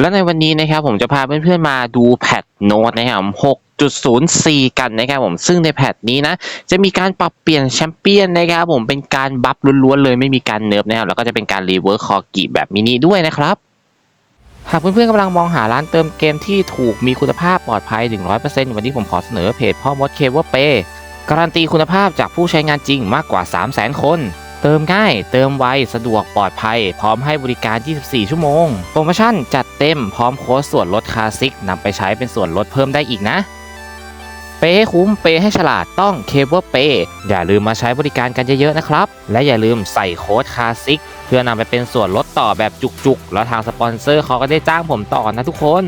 แล้วในวันนี้นะครับผมจะพาเพื่อนๆมาดูแพทโน้ตนะครับ6.04 กันนะครับผมซึ่งในแพทนี้นะ จะมีการปรับเปลี่ยนแชมเปี้ยนนะครับผมเป็นการบัฟล้วนๆเลยไม่มีการเนิร์ฟนะครับแล้วก็จะเป็นการรีเวิร์คคอกิแบบมินิด้วยนะครับหากเพื่อนๆกำลังมองหาร้านเติมเกมที่ถูกมีคุณภาพปลอดภัย 100%วันนี้ผมขอเสนอเพจพ่อมดเคเวอร์เปการันตีคุณภาพจากผู้ใช้งานจริงมากกว่า 300,000 คน เติมง่าย เติมไว สะดวกปลอดภัย พร้อมให้บริการ 24 ชั่วโมง โปรโมชั่นจัดเต็มพร้อมโค้ดส่วนลดคลาสสิกนำไปใช้เป็นส่วนลดเพิ่มได้อีกนะ เปย์ให้คุ้ม เปย์ให้ฉลาดต้องเคเบิลเปย์อย่าลืมมาใช้บริการกันเยอะๆนะครับ และอย่าลืมใส่โค้ดคลาสสิกเพื่อนำไปเป็นส่วนลดต่อแบบจุกๆ แล้วทางสปอนเซอร์เขาก็ได้จ้างผมต่อนะทุกคน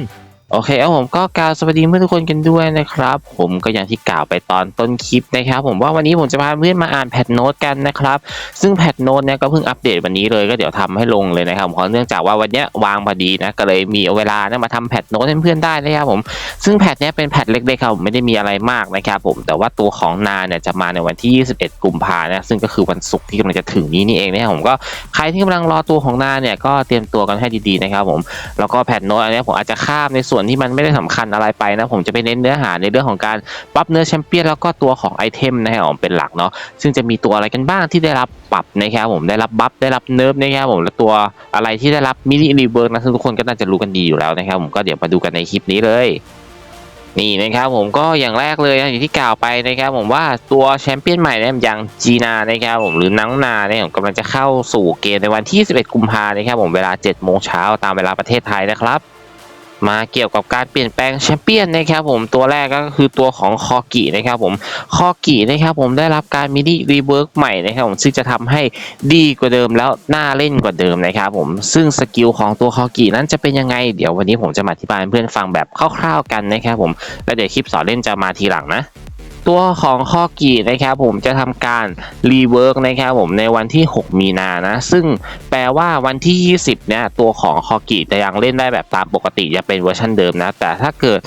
โอเคเอาผมก็กล่าวสวัสดีเพื่อนทุกคนกันด้วยนะครับ ผมก็อย่างที่กล่าวไปตอนต้นคลิปนะครับผมว่าวันนี้ผมจะพาเพื่อนมาอ่านแพทโน้ตกันนะครับ ซึ่งแพทโน้ตเนี่ยก็เพิ่งอัปเดตวันนี้เลยก็เดี๋ยวทำให้ลงเลยนะครับเพราะเนื่องจากว่าวันนี้วางพอดีนะก็เลยมีเวลานะมาทำแพทโน้ตให้เพื่อนได้นะครับผมซึ่งแพทเนี้ยเป็นแพทเล็กๆครับผมไม่ได้มีอะไรมากนะครับผมแต่ว่าตัวของนาเนี่ยจะมาในวันที่ 21 กุมภานะซึ่งก็คือวันศุกร์ที่กำลังจะถึงนี้นี่เองนะครับผมก็ใครที่กำลังรอตัวของนาเนี่ยก็เตรียมตัวกันให้ดีๆนะครับผมแล้วก็แพทโน้ตอันนี้ผมอาจจะข้ามในส่วนนที่มันไม่ได้สำคัญอะไรไปนะผมจะไปเน้นเนื้อหาในเรื่องของการปรับเนื้อแชมเปี้ยนแล้วก็ตัวของไอเทมนะครับผมเป็นหลักเนาะซึ่งจะมีตัวอะไรกันบ้างที่ได้รับปรับนะครับผมได้รับบัฟได้รับเนิร์ฟนะครับผมและตัวอะไรที่ได้รับมินิรีเวิร์กนะซึ่งทุกคนก็น่าจะรู้กันดีอยู่แล้วนะครับผมก็เดี๋ยวมาดูกันในคลิปนี้เลยนี่นะครับผมก็อย่างแรกเลยนะอย่างที่กล่าวไปนะครับผมว่าตัวแชมเปี้ยนใหม่นี่ยอย่างจีนานะครับผมหรือนังนาเนี่ยผมกำลังจะเข้าสู่เกมในวันที่ 11 กุมภานะครับผมเวลา 7 โมงเช้าตามเวลาประเทศไทยนะครับ มาเกี่ยวกับการเปลี่ยนแปลงแชมเปี้ยนนะครับผมตัวแรกก็คือตัวของคอกินะครับผมคอกินะครับผมได้รับการมินิรีเวิร์กใหม่นะครับผมซึ่งจะทำให้ดีกว่าเดิมแล้วน่าเล่นกว่าเดิมนะครับผมซึ่งสกิลของตัวคอกินั้นจะเป็นยังไงเดี๋ยววันนี้ผมจะมาอธิบายเพื่อนฟังแบบคร่าวๆกันนะครับผมแล้วเดี๋ยวคลิปสอนเล่นจะมาทีหลังนะ ตัวของคอกีนะครับผมจะทำการรีเวิร์กนะครับผมในวันที่ 6 มีนานะ ซึ่งแปลว่าวันที่ 20 เนี่ยตัวของคอกีจะยังเล่นได้แบบตามปกติจะเป็นเวอร์ชันเดิมนะ แต่ถ้าเกิด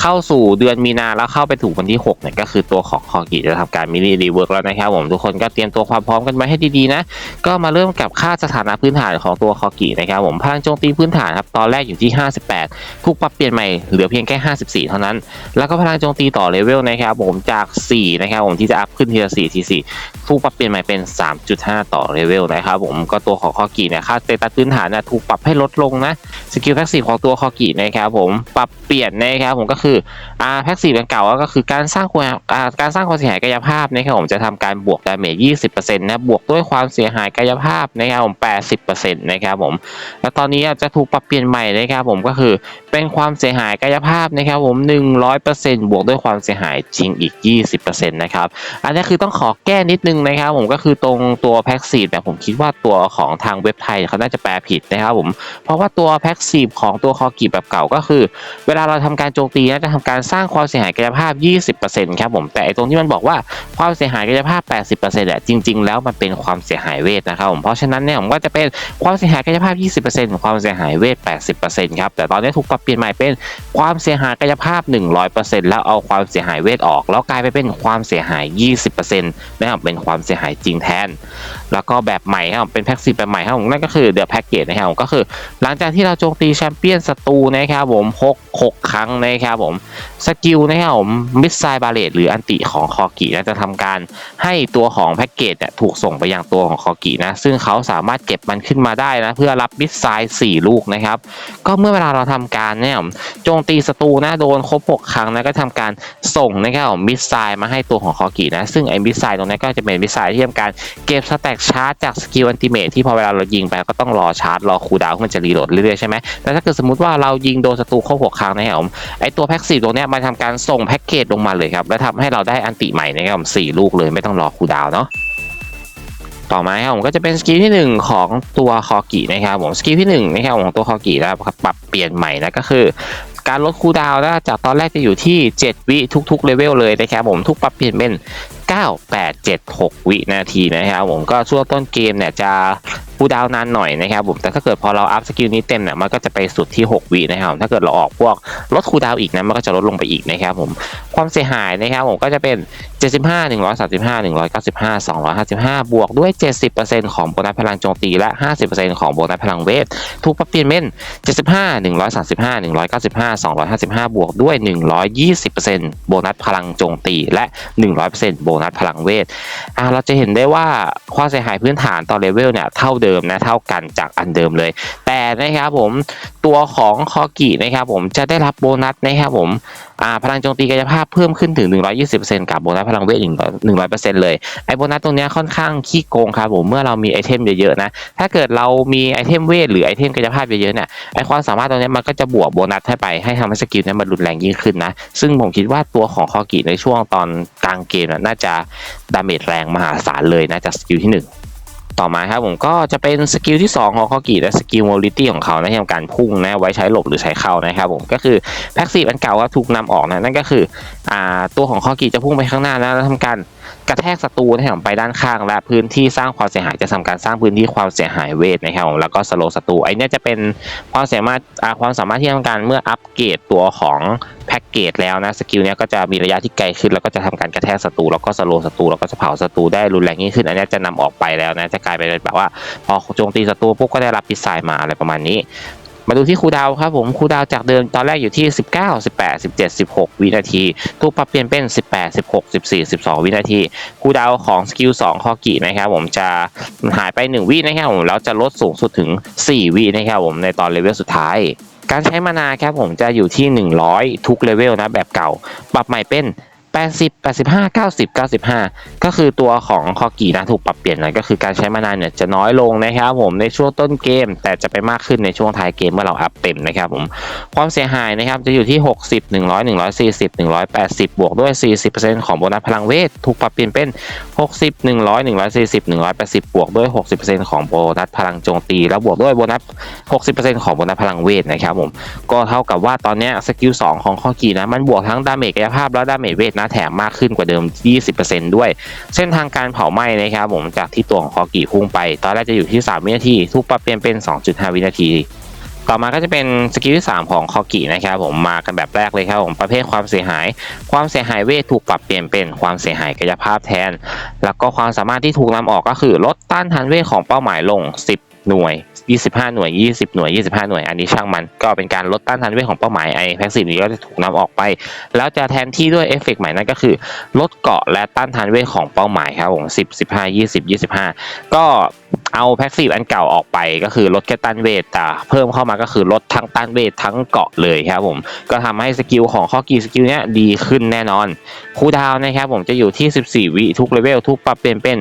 เข้าสู่เดือนมีนาแล้วเข้าไปถูกวันที่6เนี่ยก็คือตัวของคอกีจะทำการมินิรีเวิร์กแล้วนะครับผมทุกคนก็เตรียมตัวความพร้อมกันไว้ให้ดีๆนะ ก็มาเริ่มกับค่าสถานะพื้นฐานของตัวคอกีนะครับผมพลังโจมตีพื้นฐานครับตอนแรกอยู่ที่ 58 ถูกปรับเปลี่ยนใหม่เหลือเพียงแค่ 54 เท่านั้น แล้วก็พลังโจมตีต่อเลเวลนะครับผมจาก 4 นะครับผมที่จะอัพขึ้นทีละ4ที4ถูกปรับเปลี่ยนใหม่เป็น 3.5 ต่อเลเวลนะครับผมก็ตัวของคอกีเนี่ยค่าเตตัสพื้นฐานนะถูกปรับให้ลดลงนะสกิลแพ็กซีของตัวคอกีนะครับผมปรับเปลี่ยนนะครับผมก็คืออ่าแพ็กซีเก่าก็คือการสร้างความการสร้างความเสียหายกายภาพนะครับผมจะทำการบวกดาเมจ20%นะบวกด้วยความเสียหายกายภาพนะครับผม 80%นะครับผมแล้วตอนนี้จะถูกปรับเปลี่ยนใหม่นะครับผมก็คือเป็นความเสียหายกายภาพนะครับผม 100%บวกด้วยความเสียหายจริงอีก20%นะครับ อันนี้คือต้องขอแก้นิดนึงนะครับ ผมก็คือตรงตัวแพ็กซีฟเนี่ยผมคิดว่าตัวของทางเว็บไทยเขาน่าจะแปลผิดนะครับผม เพราะว่าตัวแพ็กซีฟของตัวคอกีแบบเก่าก็คือ เวลาเราทำการโจมตีนะจะทำการสร้างความเสียหายกายภาพ 20%ครับผม แต่ตรงที่มันบอกว่าความเสียหายกายภาพ 80%เนี่ยจริง ๆ แล้วมันเป็นความเสียหายเวทนะครับผมเพราะฉะนั้นเนี่ยผมก็จะเป็นความเสียหายกายภาพ 20%ของความเสียหายเวท 80%ครับแต่ตอนนี้ถูกปรับเปลี่ยนใหม่เป็นความเสียหายกายภาพ 100%แล้วเอาความเสียหายเวทออกแล้วกลายไปเป็นความเสียหาย 20%นะครับเป็นความเสียหายจริงแทน แล้วก็แบบใหม่ครับเป็นแพ็กซีแบบใหม่ครับผมนั่นก็คือเดอะแพ็กเกจนะครับผมก็คือ หลังจากที่เราโจมตีแชมเปี้ยนศัตรูนะครับผม6 6 ครั้งนะครับผมสกิลนะครับผมมิสไซบาเลตหรืออันติของคอกินะจะทำการให้ตัวของแพ็กเกจเนี่ยถูกส่งไปยังตัวของคอกินะซึ่งเขาสามารถเก็บมันขึ้นมาได้นะเพื่อรับมิสไซสี่ลูกนะครับก็เมื่อเวลาเราทำการเนี่ยโจมตีศัตรูนะโดนครบ 6 ครั้งนะก็ทำการส่งนะครับมิสไซมาให้ตัวของคอกินะ ซึ่งไอ้มิสไซตรงนี้ก็จะเป็นมิสไซที่ทำการเก็บสแต็กชาร์จจากสกิลอันติเมทที่พอเวลาเรายิงไปก็ต้องรอชาร์จรอคูดาวมันจะรีโหลดเรื่อยๆใช่ไหมแต่ถ้าเกิดสมมติว่าเรายิงโดนศัตรูครบ6ครั้งนะครับผมไอ้ตัวแพ็กซีตรงนี้มันทำการส่งแพ็กเกจลงมาเลยครับแล้วทำให้เราได้อันติใหม่นะครับผมสี่ลูกเลยไม่ต้องรอคูดาวเนาะ ต่อมาครับผมก็จะเป็นสกิลที่ 1 ของตัวคอกินะครับผมสกิลที่1นะครับของตัวคอกิแล้วปรับเปลี่ยนใหม่นะก็คือ การลดคูดาวน์นะจากตอนแรกจะอยู่ที่ 7 วิทุกๆเลเวลเลยนะครับผมทุกปรับเปลี่ยนเป็น9 8 7 6 วินาทีนะครับผมก็ช่วงต้นเกมเนี่ยจะ คูดาวนานหน่อยนะครับผมแต่ถ้าเกิดพอเราอัพสกิลนี้เต็มเนี่ยมันก็จะไปสุดที่ 6 วินะครับถ้าเกิดเราออกพวกลดคูดาวอีกนะมันก็จะลดลงไปอีกนะครับผมความเสียหายนะครับผมก็จะเป็น 75 135 195 255 บวกด้วย 70%ของโบนัสพลังโจมตีและ 50%ของโบนัสพลังเวทถูกปรับเปลี่ยนเป็น 75 135 195 255 บวกด้วย 120%โบนัสพลังโจมตีและ 100%โบนัสพลังเวทอ่าเราจะเห็นได้ว่าความเสียหายพื้นฐานต่อเลเวลเนี่ยเท่าเดิมนะเท่ากันจากอันเดิมเลย แต่นะครับผมตัวของคอกินะครับผมจะได้รับโบนัสนะครับผมพลังโจมตีกายภาพเพิ่มขึ้นถึง 120%กับโบนัสพลังเวทอีก100%เลยไอโบนัสตรงนี้ค่อนข้างขี้โกงครับผมเมื่อเรามีไอเทมเยอะๆนะถ้าเกิดเรามีไอเทมเวทหรือไอเทมกายภาพเยอะๆเนี่ยไอความสามารถตรงนี้มันก็จะบวกโบนัสให้ไปให้ทำให้สกิลเนี้ยมันรุนแรงยิ่งขึ้นนะซึ่งผมคิดว่าตัวของคอกิในช่วงตอนกลางเกมน่น่าจะดาเมจแรงมหาศาลเลยนะจากสกิลที่หนึ่ง ต่อมาครับผมก็จะเป็นสกิลที่ 2 ของคอกิและสกิลโมลิตี้ของเขานะที่ทำการพุ่งนะไว้ใช้หลบหรือใช้เข้านะครับผมก็คือแพ็กซีฟอันเก่าก็ถูกนำออกนะนั่นก็คืออ่าตัวของคอกิจะพุ่งไปข้างหน้านะแล้วทำการ กระแทกศัตรูนะครับไปด้านข้าง และพื้นที่สร้างความเสียหายจะทำการสร้างพื้นที่ความเสียหายเวทนะครับผมแล้วก็สโลศัตรูไอเนี้จะเป็นความสามารถอ่าความสามารถที่ทำการเมื่ออัปเกรดตัวของแพ็กเกจแล้วนะสกิลเนี้ยก็จะมีระยะที่ไกลขึ้น แล้วก็จะทำการกระแทกศัตรูแล้วก็สโลศัตรูแล้วก็จะเผาศัตรูได้รุนแรงยิ่งขึ้น อันนี้จะนำออกไปแล้วนะจะกลายเป็นแบบว่าพอโจมตีศัตรูปุ๊บก็ได้รับพิษทรายมาอะไรประมาณนี้ มาดูที่คูดาวครับผมคูดาวจากเดิมตอนแรกอยู่ที่ 19 18 17 16 วินาที ถูกปรับเปลี่ยนเป็น 18 16 14 12 วินาทีคูดาวของสกิล2คอกินะครับผมจะหายไป 1 วินะครับผมแล้วจะลดสูงสุดถึง 4 วินะครับผมในตอนเลเวลสุดท้ายการใช้มานาครับผมจะอยู่ที่ 100 ทุกเลเวลนะแบบเก่า ปรับใหม่เป็น 80 85 90 95 ก็คือตัวของคอกีนะถูกปรับเปลี่ยนน่อยก็คือการใช้มานานเนี่ยจะน้อยลงนะครับผมในช่วงต้นเกม แต่จะไปมากขึ้นในช่วงท้ายเกมเมื่อเราอัพเต็มนะครับผมความเสียหายนะครับจะอยู่ที่ 60 100 140 180 บวกด้วย 40%ของโบนัสพลังเวทถูกปรับเปลี่ยนเป็น 60 100 140 180 บวกด้วย 60%ของโบนัสพลังโจมตี แล้วบวกด้วยโบนัส 60%ของโบนัสพลังเวทนะครับผมก็เท่ากับว่าตอนนี้สกิล2ของคอกีนะมันบวกทั้งดาเมจกายภาพและดาเมจเวทนะแถมมากขึ้นกว่าเดิม 20%ด้วย เส้นทางการเผาไหม้นะครับผมจากที่ตัวของคอกีพุ่งไป ตอนแรกจะอยู่ที่ 3 วินาทีทุกปรับเปลี่ยนเป็น 2.5 วินาที ต่อมาก็จะเป็นสกิลที่ 3 ของคอกินะครับผมมากันแบบแรกเลยครับผมประเภทความเสียหาย ความเสียหายเวทถูกปรับเปลี่ยนเป็นความเสียหายกายภาพแทน แล้วก็ความสามารถที่ถูกนำออกก็คือลดต้านทานเวทของเป้าหมายลง 10 หน่วย 25 หน่วย 20 หน่วย 25 หน่วย อันนี้ช่างมัน ก็เป็นการลดต้านทานเวทของเป้าหมายไอแพ็กซีฟนี้ก็จะถูกนำออกไป แล้วจะแทนที่ด้วยเอฟเฟกต์ใหม่นั่นก็คือ ลดเกาะและต้านทานเวทของเป้าหมายครับผม10 15 20 25 ก็เอาแพ็กซีฟอันเก่าออกไปก็คือลดแค่ต้านเวทแต่เพิ่มเข้ามาก็คือลดทั้งต้านเวททั้งเกาะเลยครับผมก็ทำให้สกิลของข้อกีสกิลเนี้ยดีขึ้นแน่นอนคูดาวน์นะครับผมจะอยู่ที่ 14 วิทุกเลเวลทุกปรับเปลี่ยนเป็น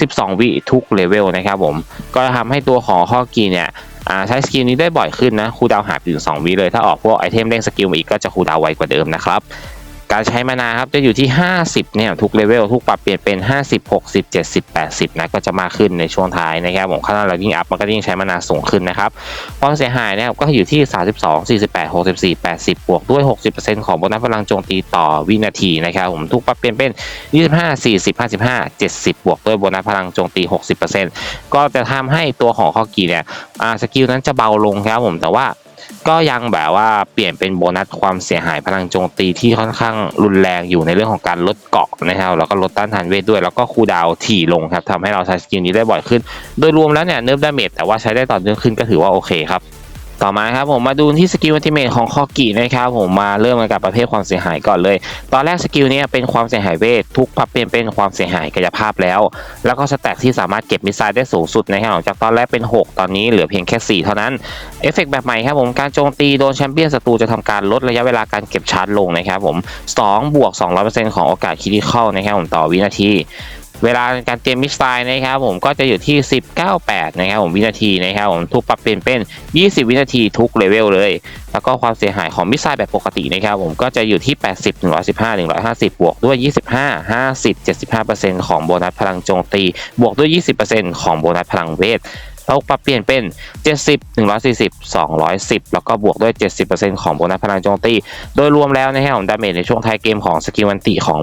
12 วิทุกเลเวลนะครับผม ก็ทำให้ตัวของข้อกีเนี่ยใช้สกิลนี้ได้บ่อยขึ้นนะ คูดาวหายไปถึง2วิเลย ถ้าออกพวกไอเทมเร่งสกิลมาอีกก็จะคูดาวไวกว่าเดิมนะครับ การใช้มานาครับจะอยู่ที่ 50เนี่ยทุกเลเวลทุกปรับเปลี่ยนเป็น 50 60 70 80นะก็จะมากขึ้นในช่วงท้ายนะครับผมขั้นเรายิ่งอัพมันก็ยิ่งใช้มานาสูงขึ้นนะครับความเสียหายเนี่ยก็อยู่ที่ 32 48 64 80 บวกด้วย 60%ของโบนัสพลังโจมตีต่อวินาทีนะครับผมทุกปรับเปลี่ยนเป็น 25 40 55 70 บวกด้วยโบนัสพลังโจมตี 60%ก็จะทำให้ตัวของคอกีเนี่ยสกิลนั้นจะเบาลงครับผมแต่ว่า ก็ยังแบบว่าเปลี่ยนเป็นโบนัสความเสียหายพลังโจมตีที่ค่อนข้างรุนแรงอยู่ในเรื่องของการลดเกาะนะครับแล้วก็ลดต้านทานเวทด้วย แล้วก็คูดาวถี่ลงครับทำให้เราใช้สกิลนี้ได้บ่อยขึ้น โดยรวมแล้วเนี่ยเนิร์ฟดาเมจแต่ว่าใช้ได้ต่อเนื่องขึ้นก็ถือว่าโอเคครับ ต่อมาครับผมมาดูที่สกิลอัลติเมทของคอกินะครับผมมาเริ่มกันกับประเภทความเสียหายก่อนเลย ตอนแรกสกิลนี้เป็นความเสียหายเวททุกปรับเปลี่ยนเป็นความเสียหายกายภาพแล้ว แล้วก็สแต็กที่สามารถเก็บมิสไซล์ได้สูงสุดนะครับหลังจากตอนแรกเป็น 6 ตอนนี้เหลือเพียงแค่ 4 เท่านั้นเอฟเฟกต์แบบใหม่ครับผมการโจมตีโดนแชมเปี้ยนศัตรูจะทำการลดระยะเวลาการเก็บชาร์จลงนะครับผม2บวก200%ของโอกาสคิดิคอลนะครับผมต่อวินาที เวลาการเตรียมมิสไซล์นะครับผมก็จะอยู่ที่1098 นะครับผมวินาทีนะครับผมทุกปรับเปลี่ยนเป็น 20 วินาทีทุกเลเวลเลย แล้วก็ความเสียหายของมิสไซล์แบบปกตินะครับผมก็จะอยู่ที่ 80 115 150 บวกด้วย 25 50 75%ของโบนัสพลังโจมตี บวกด้วย 20%ของโบนัสพลังเวทเราปรับเปลี่ยนเป็น 70 140 210 แล้วก็บวกด้วย 70%ของโบนัสพลังโจมตี โดยรวมแล้วนะครับผมดาเมจในช่วงท้ายเกมของสกิลวันติของ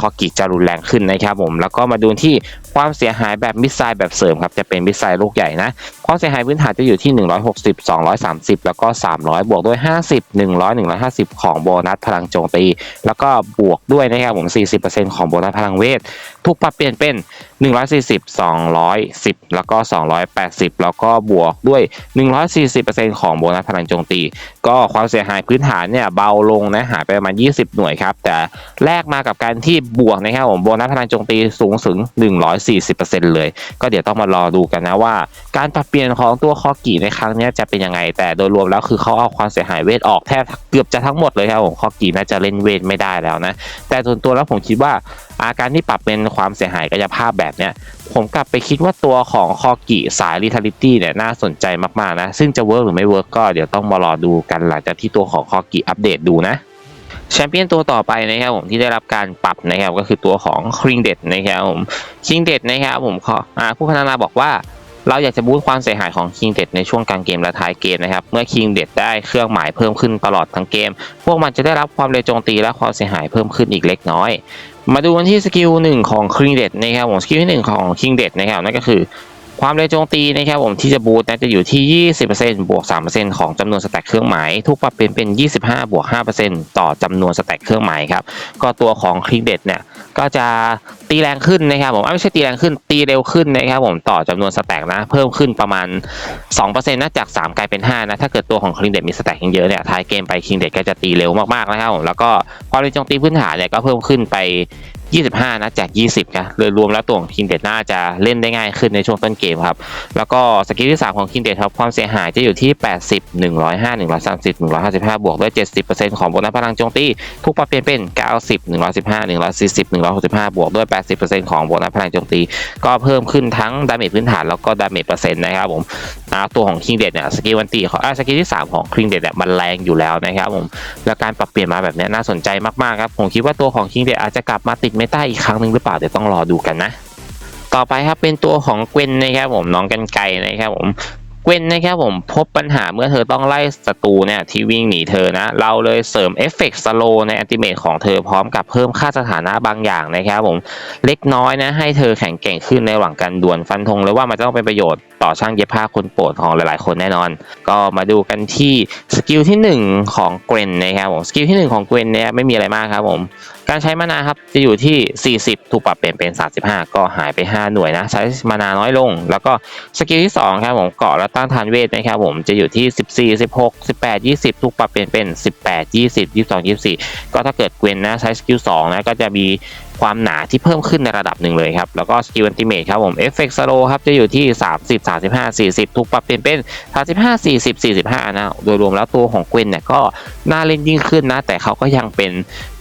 คอกิจะรุนแรงขึ้นนะครับผมแล้วก็มาดูที่ความเสียหายแบบมิสไซล์แบบเสริมครับจะเป็นมิสไซล์ลูกใหญ่นะความเสียหายพื้นฐานจะอยู่ที่ 160 230 แล้วก็ 300 บวกด้วย 50 100 150 ของโบนัสพลังโจมตี แล้วก็บวกด้วยนะครับผม 40%ของโบนัสพลังเวทถูกปรับเปลี่ยนเป็น 140 210 แล้วก็ 280 แล้วก็บวกด้วย 140%ของโบนัสพลังโจมตี ก็ความเสียหายพื้นฐานเนี่ยเบาลงนะหายไปประมาณ 20 หน่วยครับแต่แลกมากับการที่บวกนะครับผมโบนัสพลังโจมตีสูงถึง 140%เลย ก็เดี๋ยวต้องมารอดูกันนะว่า การปรับเปลี่ยนของตัวคอกิในครั้งนี้จะเป็นยังไง แต่โดยรวมแล้วคือเขาเอาความเสียหายเวทออกแทบเกือบจะทั้งหมดเลยครับผมคอกิน่าจะเล่นเวทไม่ได้แล้วนะ แต่ส่วนตัวแล้วผมคิดว่าอาการที่ปรับเป็นความเสียหายกายภาพแบบเนี้ยผมกลับไปคิดว่าตัวของคอกิสาย r ิท a ลิตี้เนี่ยน่าสนใจมากๆนะ ซึ่งจะเวิร์กหรือไม่เวิร์กก็เดี๋ยวต้องมารอดูกันหลังจากที่ตัวของคอกิอัปเดตดูนะ แชมเปี้ยนตัวต่อไปนะครับผมที่ได้รับการปรับนะครับก็คือตัวของคริงเด็ดนะครับผมคิงเด็ดนะครับผมขออ่าผู้พัฒนาบอกว่าเราอยากจะบูตความเสียหายของคิงเด็ดในช่วงกลางเกมและท้ายเกมนะครับ เมื่อคิงเด็ดได้เครื่องหมายเพิ่มขึ้นตลอดทั้งเกม พวกมันจะได้รับความเร็วโจมตีและความเสียหายเพิ่มขึ้นอีกเล็กน้อย มาดูกันที่สกิลหนึ่งของคิงเด็ดนะครับผมสกิลที่หนึ่งของคิงเด็ดนะครับนั่นก็คือ ความเร็วโจมตีนะครับผมที่จะบูตนะจะอยู่ที่ 20%บวก 3%ของจำนวนสแต็กเครื่องหมายถูกปรับเปลี่ยนเป็น 25 บวก 5%ต่อจำนวนสแต็กเครื่องหมายครับก็ตัวของคลิกเด็ดเนี่ยก็จะตีแรงขึ้นนะครับผมไม่ใช่ตีแรงขึ้นตีเร็วขึ้นนะครับผมต่อจำนวนสแต็กนะเพิ่มขึ้นประมาณ 2%นะจาก 3 กลายเป็น 5 นะถ้าเกิดตัวของคลิกเด็ดมีสแต็กเยอะเนี่ยท้ายเกมไปคิงเด็ดก็จะตีเร็วมากๆนะครับผมแล้วก็ความเร็วโจมตีพื้นฐานเนี่ยก็เพิ่มขึ้นไป 25 นะจาก 20นะโดยรวมแล้วตัวของคิงเด็ดน่าจะเล่นได้ง่ายขึ้นในช่วงต้นเกมครับ แล้วก็สกิลที่ 3 ของคิงเดทครับความเสียหายจะอยู่ที่ 80 105 130 155 บวกด้วย 70%ของโบนัสพลังโจมตีถูกปรับเปลี่ยนเป็น 90 115 140 165 บวกด้วย 80%ของโบนัสพลังโจมตี ก็เพิ่มขึ้นทั้งดาเมจพื้นฐานแล้วก็ดาเมจเปอร์เซ็นต์นะครับผมตัวของคิงเดทเนี่ยสกิลวันตีของอสกิลที่ 3 ของคิงเดทเนี่ยมันแรงอยู่แล้วนะครับผมและการปรับเปลี่ยนมาแบบนี้น่าสนใจมากๆครับผมคิดว่าตัวของคิงเดดอาจจะกลับมาติดเมตาอีกครั้งหนึ่งหรือเปล่าเดี๋ยวต้องรอดูกันนะ ต่อไปครับเป็นตัวของเกวนนะครับผมน้องกันไกนะครับผมเกวนนะครับผมพบปัญหาเมื่อเธอต้องไล่ศัตรูเนี่ยที่วิ่งหนีเธอนะ เราเลยเสริมเอฟเฟกต์สโลในอัติเมทของเธอพร้อมกับเพิ่มค่าสถานะบางอย่างนะครับผมเล็กน้อยนะให้เธอแข็งแกร่งขึ้นในระหว่างการดวลฟันธงเลยว่ามันจะต้องเป็นประโยชน์ต่อช่างเย็บผ้าคนโปรดของหลายๆ คนแน่นอน ก็มาดูกันที่สกิลที่ 1 ของเกรนนะครับผมสกิลที่ 1 ของเกรนเนี่ยไม่มีอะไรมากครับผม การใช้มานาครับจะอยู่ที่ 40 ถูกปรับเปลี่ยนเป็น 35 ก็หายไป 5 หน่วยนะ ใช้มานาน้อยลง แล้วก็สกิลที่2ครับผมเกาะและต้านทานเวทนะครับผมจะอยู่ที่ 14 16 18 20 ถูกปรับเปลี่ยนเป็น 18 20 22 24 ก็ถ้าเกิดเกวนนะใช้สกิล2นะก็จะมี ความหนาที่เพิ่มขึ้นในระดับหนึ่งเลยครับ แล้วก็สกิลอันติเมทครับผมเอฟเฟกต์สโลครับจะอยู่ที่ 30 35 40 ถูกปรับเปลี่ยนเป็น 35 40 45 นะ โดยรวมแล้วตัวของเกวนเนี่ยก็น่าเล่นยิ่งขึ้นนะ แต่เขาก็ยังเป็น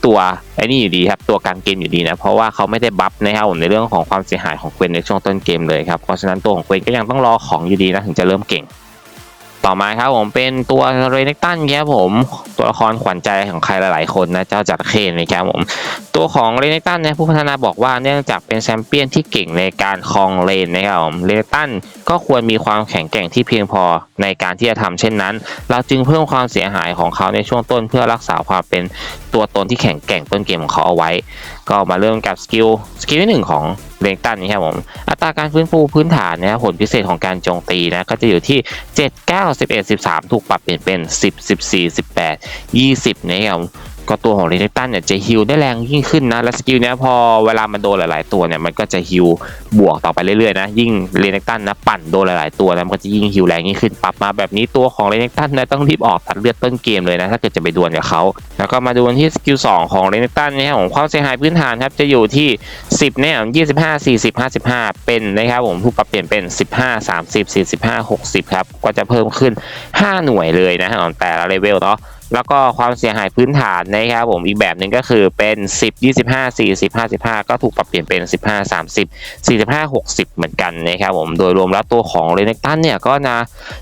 ตัวไอ้นี่อยู่ดีครับ ตัวกลางเกมอยู่ดีนะ เพราะว่าเขาไม่ได้บัฟนะครับผมในเรื่องของความเสียหายของเกวนในช่วงต้นเกมเลยครับเพราะฉะนั้นตัวของเกวนก็ยังต้องรอของอยู่ดีนะถึงจะเริ่มเก่ง ต่อมาครับผมเป็นตัวเรเนกตันครับผม ตัวละครขวัญใจของใครหลายๆคนนะเจ้าจัดเคนนะครับผมตัวของเรเนตันเนี่ยผู้พัฒนาบอกว่าเนื่องจากเป็นแชมเปี้ยนที่เก่งในการครองเลนนะครับผมเรเนตันก็ควรมีความแข็งแกร่งที่เพียงพอในการที่จะทำเช่นนั้น เราจึงเพิ่มความเสียหายของเขาในช่วงต้นเพื่อรักษาความเป็นตัวตนที่แข็งแกร่งต้นเกมของเขาเอาไว้ ก็มาเริ่มกับสกิลสกิลที่หนึ่งของ เรเนตันนี่ครับผมอัตราการฟื้นฟูพื้นฐานนะครับผลพิเศษของการโจมตีนะก็จะอยู่ที่ 7 9 11 13 ถูกปรับเปลี่ยนเป็น 10 14 18 20นะครับ ก็ตัวของเรเนตันเนี่ยจะฮิลได้แรงยิ่งขึ้นนะ และสกิลเนี้ยพอเวลามันโดนหลาย ๆ ตัวเนี่ยมันก็จะฮิลบวกต่อไปเรื่อย ๆ นะ ยิ่งเรเนตันนะปั่นโดนหลาย ๆ ตัวนะมันก็จะยิ่งฮิลแรงยิ่งขึ้นปรับมาแบบนี้ตัวของเรเนตันเนี่ยต้องรีบออกตัดเลือดต้นเกมเลยนะ ถ้าเกิดจะไปดวลกับเขาแล้วก็มาดูที่สกิล2ของเรเนตันเนี่ยของความเสียหายพื้นฐานครับจะอยู่ที่ 10เนี่ย25 40 55 เป็นนะครับผมถูกปรับเปลี่ยนเป็น 15 30 45 60ครับก็จะเพิ่มขึ้น 5 หน่วยเลยนะของแต่ละเลเวลเนาะ แล้วก็ความเสียหายพื้นฐานนะครับผมอีกแบบหนึ่งก็คือเป็น 10 25 40 55 ก็ถูกปรับเปลี่ยนเป็น 15 30 45 60 เหมือนกันนะครับผมโดยรวมแล้วตัวของเรเนตันเนี่ยก็นะ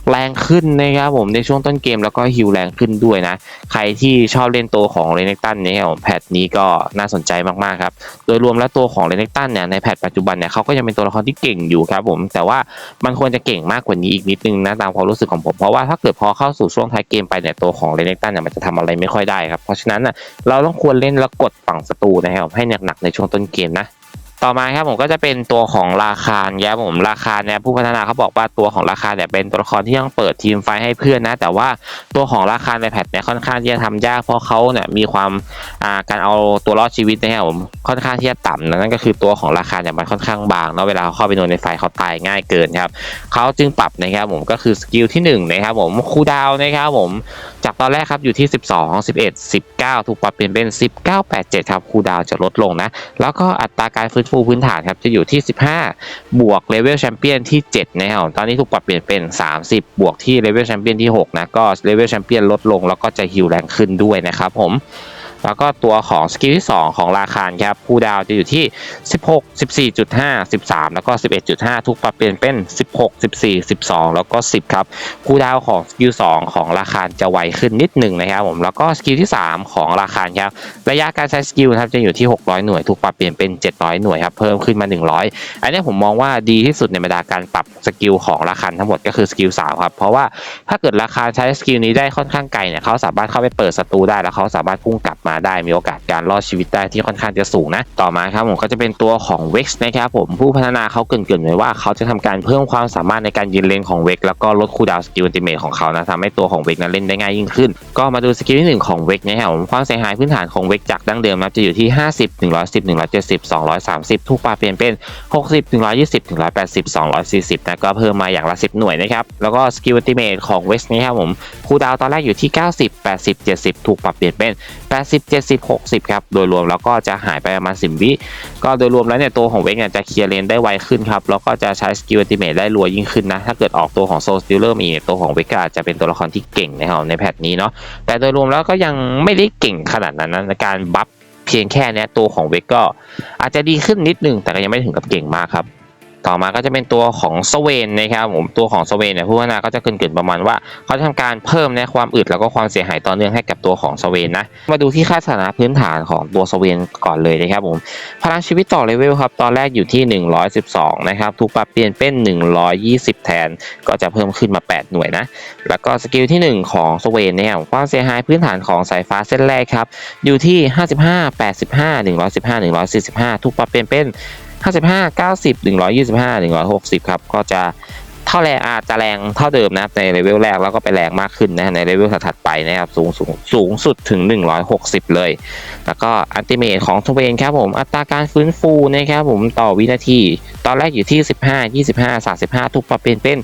แรงขึ้นนะครับผมในช่วงต้นเกมแล้วก็ฮิวแรงขึ้นด้วยนะ ใครที่ชอบเล่นตัวของเรเนตันเนี่ยผมแพทนี้ก็น่าสนใจมากๆครับโดยรวมแล้วตัวของเรเนตันเนี่ยในแพทปัจจุบันเนี่ยเขาก็ยังเป็นตัวละครที่เก่งอยู่ครับผมแต่ว่ามันควรจะเก่งมากกว่านี้อีกนิดนึงนะตามความรู้สึกของผมเพราะว่าถ้าเกิดพอเข้าสู่ช่วงท้ายเกมไปเนี่ยตัวของเรเนตันเนี่ยนี่ยมันจะทำอะไรไม่ค่อยได้ครับ เพราะฉะนั้นน่ะเราต้องควรเล่นแล้วกดฝั่งศัตรูนะครับให้หนักๆในช่วงต้นเกมนะ ต่อมาครับผมก็จะเป็นตัวของราคาเนี่ยผมราคาเนี่ยผู้พัฒนาเขาบอกว่าตัวของราคาเนี่ยเป็นตัวละครที่ต้องเปิดทีมไฟให้เพื่อนนะ แต่ว่าตัวของราคาในแพทเนี่ยค่อนข้างที่จะทำยากเพราะเขาเนี่ยมีความาการเอาตัวรอดชีวิตนะครับผมค่อนข้างที่จะต่ำนะนั่นก็คือตัวของราคาเนี่ยมันค่อนข้างบางเนาะเวลาเขาเข้าไปโดนในไฟเขาตายง่ายเกินครับเขาจึงปรับนะครับผมก็คือสกิลที่หนึ่งนะครับผมคูดาวนะครับผมจากตอนแรกครับอยู่ที่ 12 11 19 ถูกปรับเปลี่ยนเป็น 19 87 ครับคูดาวจะลดลงนะแล้วก็อัตราการฟื้นฟูพื้นฐานครับจะอยู่ที่ 15 บวกเลเวลแชมเปี้ยนที่ 7 นะครับตอนนี้ถูกปรับเปลี่ยนเป็น 30 บวกที่เลเวลแชมเปี้ยนที่ 6 นะ ก็เลเวลแชมเปี้ยนลดลงแล้วก็จะฮิวแรงขึ้นด้วยนะครับผม แล้วก็ตัวของสกิลที่ 2 ของราคาครับคูดาวจะอยู่ที่ 16 14.5 13 แล้วก็ 11.5ถูกปรับเปลี่ยนเป็น 16 14 12 แล้วก็ 10 ครับคูดาวของสกิล2ของราคาจะไวขึ้นนิดหนึ่งนะครับผมแล้วก็สกิลที่ 3 ของราคาครับระยะการใช้สกิลครับจะอยู่ที่ 600 หน่วย ถูกปรับเปลี่ยนเป็น 700 หน่วยครับเพิ่มขึ้นมา 100 อันนี้ผมมองว่าดีที่สุดในบรรดาการปรับสกิลของราคาทั้งหมดก็คือสกิล3ครับเพราะว่าถ้าเกิดราคาใช้สกิลนี้ได้ค่อนข้างไกลเนี่ยเขาสามารถเข้าไปเปิดศัตรูได้แล้วเขาสามารถพุ่งกลับมาได้มีโอกาสการรอดชีวิตได้ที่ค่อนข้างจะสูงนะ ต่อมาครับผมก็จะเป็นตัวของ Vex นะครับผมผู้พัฒนาเขาเกรินๆไว้ว่าเขาจะทำการเพิ่มความสามารถในการยืนเลนของ Vex แล้วก็ลดคูดาวสกิลอัลติเมทของเขานะทำให้ตัวของ Vex นั้นเล่นได้ง่ายยิ่งขึ้น ก็มาดูสกิลที่หนึ่งของ Vex นะครับผมความเสียหายพื้นฐานของ Vex จากดั้งเดิมนะจะอยู่ที่ 50 110 170 230 ทุกปาเปลี่ยนเป็น 60 120 180 240นะก็เพิ่มมาอย่างละ 10 หน่วยนะครับแล้วก็สกิลอัลติเมทของ Vex นะครับผมคูดาวตอนแรกอยู่ที่ 90 80 70 ถูกปรับเปลี่ยนเป็น 80 70 60 ครับ โดยรวมแล้วก็จะหายไปประมาณ 10 วิ ก็โดยรวมแล้วเนี่ยตัวของเวกเนี่ยจะเคลียร์เลนได้ไวขึ้นครับแล้วก็จะใช้สกิลอัติเมทได้รัวยิ่งขึ้นนะ ถ้าเกิดออกตัวของโซลสติลเลอร์มีตัวของเวกอาจจะเป็นตัวละครที่เก่งนะครับในแพทนี้เนาะแต่โดยรวมแล้วก็ยังไม่ได้เก่งขนาดนั้นนะการบัฟเพียงแค่เนี้ยตัวของเวกก็อาจจะดีขึ้นนิดนึงแต่ก็ยังไม่ถึงกับเก่งมากครับ ต่อมาก็จะเป็นตัวของสเวนนะครับผมตัวของสเวนเนี่ยผู้พัฒนาก็จะเกินๆประมาณว่าเขาจะทำการเพิ่มในความอึดแล้วก็ความเสียหายต่อเนื่องให้กับตัวของสเวนนะมาดูที่ค่าสถานะพื้นฐานของตัวสเวนก่อนเลยนะครับผมพลังชีวิตต่อเลเวลครับตอนแรกอยู่ที่ 112 นะครับถูกปรับเปลี่ยนเป็น 120 แทนก็จะเพิ่มขึ้นมา 8 หน่วยนะแล้วก็สกิลที่ 1 ของสเวนเนี่ยความเสียหายพื้นฐานของสายฟ้าเส้นแรกครับอยู่ที่ 55 85 115 145 ถูกปรับเปลี่ยนเป็น 55 90 125 160 ครับ ก็จะ เท่าแรงอาจจะแรงเท่าเดิมนะในเลเวลแรกแล้วก็ไปแรงมากขึ้นนะในเลเวลถัดไปนะครับสูงสูงสูงสุดถึง 160 เลย แล้วก็อัลติเมทของทเวนครับผมอัตราการฟื้นฟูนะครับผมต่อวินาที ตอนแรกอยู่ที่ 15 25 35 ทุกปรับเปลี่ยนเป็น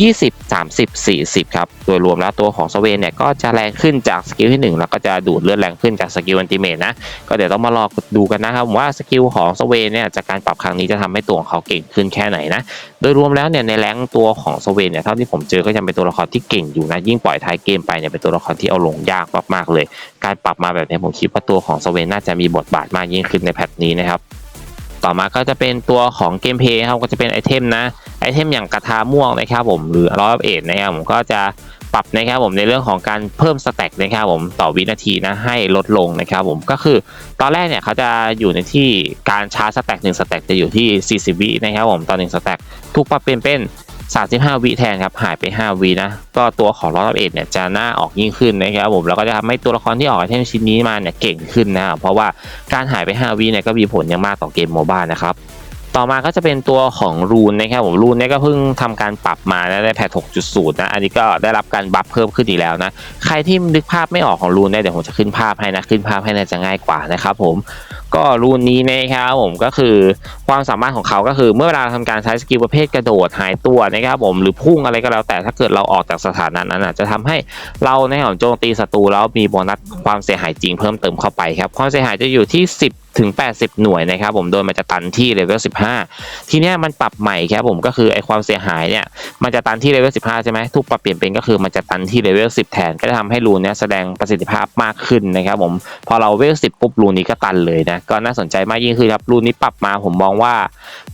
20 30 40 ครับ โดยรวมแล้วตัวของสเวนเนี่ยก็จะแรงขึ้นจากสกิลที่ 1 แล้วก็จะดูดเลือดแรงขึ้นจากสกิลอัลติเมทนะ ก็เดี๋ยวต้องมารอดูกันนะครับว่าสกิลของสเวนเนี่ยจากการปรับครั้งนี้จะทำให้ตัวของเขาเก่งขึ้นแค่ไหนนะ โดยรวมแล้วเนี่ยในแรงตัวของสเวนเนี่ยเท่าที่ผมเจอก็ยังเป็นตัวละครที่เก่งอยู่นะยิ่งปล่อยท้ายเกมไปเนี่ยเป็นตัวละครที่เอาลงยากมากๆเลย การปรับมาแบบนี้ผมคิดว่าตัวของสเวนน่าจะมีบทบาทมากยิ่งขึ้นในแพทนี้นะครับต่อมาก็จะเป็นตัวของเกมเพย์ครับก็จะเป็นไอเทมนะไอเทมอย่างกระทาม่วงนะครับผมหรือร้อยเอ็ดนะครับผมก็จะ ปรับนะครับผมในเรื่องของการเพิ่มสแต็กนะครับผมต่อวินาทีนะให้ลดลงนะครับผมก็คือตอนแรกเนี่ยเขาจะอยู่ในที่การชาร์จสแต็กหนึ่งสแต็กจะอยู่ที่ 40 วินะครับผมต่อหนึ่งสแต็กถูกปรับเปลี่ยนเป็น35 วิแทนครับหายไป 5 วินะ ก็ตัวของลอตเอ็ดเนี่ยจะน่าออกยิ่งขึ้นนะครับผมแล้วก็จะทำให้ตัวละครที่ออกไอเทมชิ้นนี้มาเนี่ยเก่งขึ้นนะเพราะว่าการหายไป 5 วิเนี่ยก็มีผลอย่างมากต่อเกมโมบ้านะครับ ต่อมาก็จะเป็นตัวของรูนนะครับผมรูนเนี่ยก็เพิ่งทำการปรับมานะในแพท6.0 นะ อันนี้ก็ได้รับการบัฟเพิ่มขึ้นอีกแล้วนะ ใครที่นึกภาพไม่ออกของรูนเนี่ยเดี๋ยวผมจะขึ้นภาพให้นะ ขึ้นภาพให้น่าจะง่ายกว่านะครับผมก็รูนนี้นะครับผมก็คือความสามารถของเขาก็คือเมื่อเวลาทำการใช้สกิลประเภทกระโดดหายตัวนะครับผมหรือพุ่งอะไรก็แล้วแต่ถ้าเกิดเราออกจากสถานะนั้นจะทำให้เราในของโจมตีศัตรูแล้วมีโบนัสความเสียหายจริงเพิ่มเติมเข้าไปครับความเสียหายจะอยู่ที่ 10 ถึง 80 หน่วยนะครับผมโดยมันจะตันที่เลเวล 15 ทีเนี้ยมันปรับใหม่ครับผมก็คือไอความเสียหายเนี่ยมันจะตันที่เลเวล 15 ใช่ไหมทุกปรับเปลี่ยนเป็นก็คือมันจะตันที่เลเวล 10 แทนก็จะทำให้รูนเนี้ยแสดงประสิทธิภาพมากขึ้นนะครับผมพอเราเวล 10 ปุ๊บรูนนี้ก็ตันเลยนะก็น่าสนใจมากยิ่งขึ้นครับรูนนี้ปรับมาผมมองว่า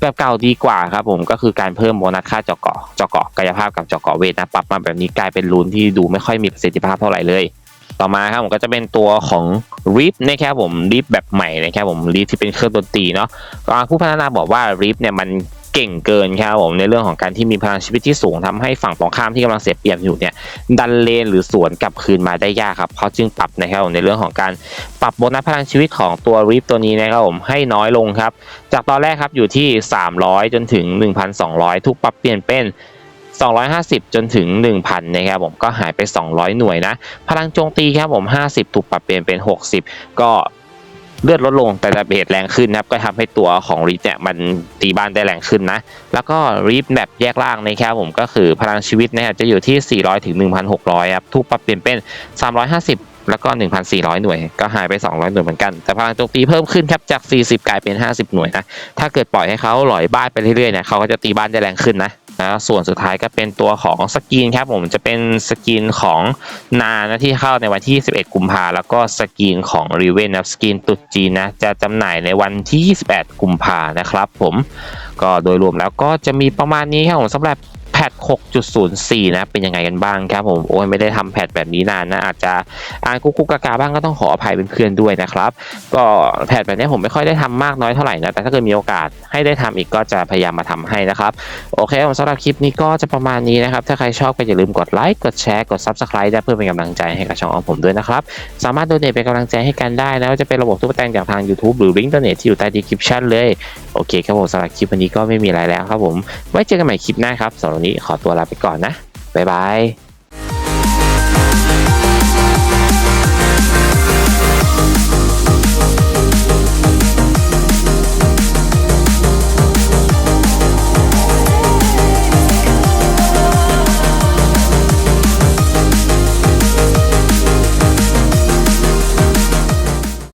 แบบเก่าดีกว่าครับผมก็คือการเพิ่มโบนัสค่าเจาะเกาะเจาะเกาะกายภาพกับเจาะเกาะเวทนะปรับมาแบบนี้กลายเป็นรูนที่ดูไม่ค่อยมีประสิทธิภาพเท่าไหร่เลย ต่อมาครับผมก็จะเป็นตัวของ RIP นะครับผม RIP แบบใหม่นะครับผม RIP ที่เป็นเครื่องดนตรีเนาะก็ผู้พัฒนาบอกว่า RIP เนี่ยมันเก่งเกินครับผมในเรื่องของการที่มีพลังชีวิตที่สูงทำให้ฝั่งตรงข้ามที่กำลังเสียเปรียบอยู่เนี่ยดันเลนหรือสวนกลับคืนมาได้ยากครับเขาจึงปรับนะครับผมในเรื่องของการปรับโบนัสพลังชีวิตของตัวริฟตัวนี้นะครับผมให้น้อยลงครับ จากตอนแรกครับอยู่ที่ 300 จนถึง 1,200ทุกปรับเปลี่ยนเป็น 250 จนถึง 1,000นะครับผมก็หายไป 200 หน่วยนะ พลังโจมตีครับผม 50 ถูกปรับเปลี่ยนเป็น 60 ก็เลือดลดลงแต่ดาเบจแรงขึ้นนะครับก็ทำให้ตัวของรีฟเนี่ยมันตีบ้านได้แรงขึ้นนะ แล้วก็รีฟแบบแยกล่างนะครับผมก็คือพลังชีวิตนะครับจะอยู่ที่ 400ถึง1,600ครับทุกปรับเปลี่ยนเป็น 350 แล้วก็ 1,400 หน่วย ก็หายไป 200 หน่วยเหมือนกัน แต่พลังโจมตีเพิ่มขึ้นครับจาก 40 กลายเป็น 50 หน่วยนะถ้าเกิดปล่อยให้เขาหลอยบ้านไปเรื่อยๆเนี่ยเขาก็จะตีบ้านได้แรงขึ้นนะ นะส่วนสุดท้ายก็เป็นตัวของสกินครับผมจะเป็นสกินของนานะที่เข้าในวันที่ 21 กุมภาแล้วก็สกินของรีเวนนะสกินตุดจีนนะจะจำหน่ายในวันที่ 28 กุมภานะครับผมก็โดยรวมแล้วก็จะมีประมาณนี้ครับผมสำหรับ พท 6.04 นะ เป็นยังไงกันบ้างครับผมโอ้ยไม่ได้ทำแพทแบบนี้นานนะ อาจจะอ่านกุ๊กกุ๊กกากาบ้างก็ต้องขออภัยเป็นเพื่อนๆด้วยนะครับ ก็แพทแบบนี้ผมไม่ค่อยได้ทำมากน้อยเท่าไหร่นะ แต่ถ้าเกิดมีโอกาสให้ได้ทำอีกก็จะพยายามมาทำให้นะครับ โอเคผมสำหรับคลิปนี้ก็จะประมาณนี้นะครับ ถ้าใครชอบก็อย่าลืมกดไลค์กดแชร์กด Subscribe ได้เพื่อเป็นกำลังใจให้กับช่องของผมด้วยนะครับสามารถโดเนทเป็นกำลังใจให้กันได้นะว่าจะเป็นระบบทุกแตงจากทาง YouTube หรือลิงก์โดเนทที่อยู่ใต้ดีคริปชันเลยโอเคครับผมสำหรับคลิปวันนี้ก็ไม่มีอะไรแล้วครับผมไว้เจอกันใหม่คลิปหน้าครับสำหรับนี้ขอตัวลาไปก่อนนะบ๊ายบาย